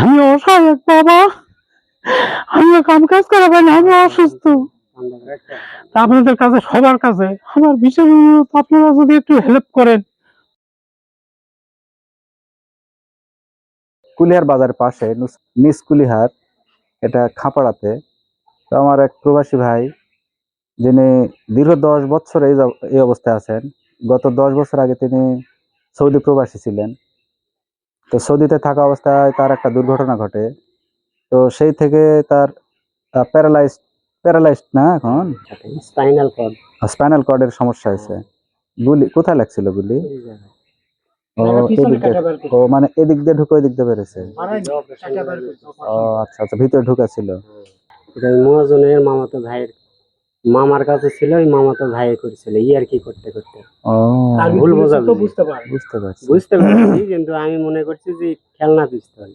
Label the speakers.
Speaker 1: আমি অসহায় বাবা। আমি কাম কাজ করা পারি না, আমি অসুস্থ। আপনাদের কাছে সবার কাছে আমার বিশেষ অনুরোধ আপনারা যদি একটু হেল্প করেন।
Speaker 2: কুলিহার বাজারের পাশে নিস কুলিহার এটা খাপাড়াতে। তো আমার এক প্রবাসী ভাই যিনি দীর্ঘ দশ বছর এই অবস্থায় আছেন গত দশ বছর আগে তিনি সৌদি প্রবাসী ছিলেন। তো সৌদিতে থাকা অবস্থায় তার একটা দুর্ঘটনা ঘটে। তো সেই থেকে তার প্যারালাইজ প্যারালাইজড না এখন?
Speaker 3: স্পাইনাল কর্ড
Speaker 2: স্পাইনাল কর্ডের সমস্যা হয়েছে। গুলি কোথায় লাগছিল গুলি? ও এদিক দিয়ে ও মানে এদিক দিয়ে ঢুকে ওই দিক দিয়ে বেরোছে ও আচ্ছা আচ্ছা ভিতরে ঢুকা ছিল
Speaker 3: মহাজনের মামাতো ভাইয়ের মামার কাছে ছিল ওই মামা তো ভাই করেছিল ই আর কি করতে করতে।
Speaker 2: ও।
Speaker 3: ভুল বোঝা
Speaker 2: বুঝতে পারছি।
Speaker 3: বুঝতে পারছি কিন্তু আমি মনে করছি যে খেলনা পিস্তল।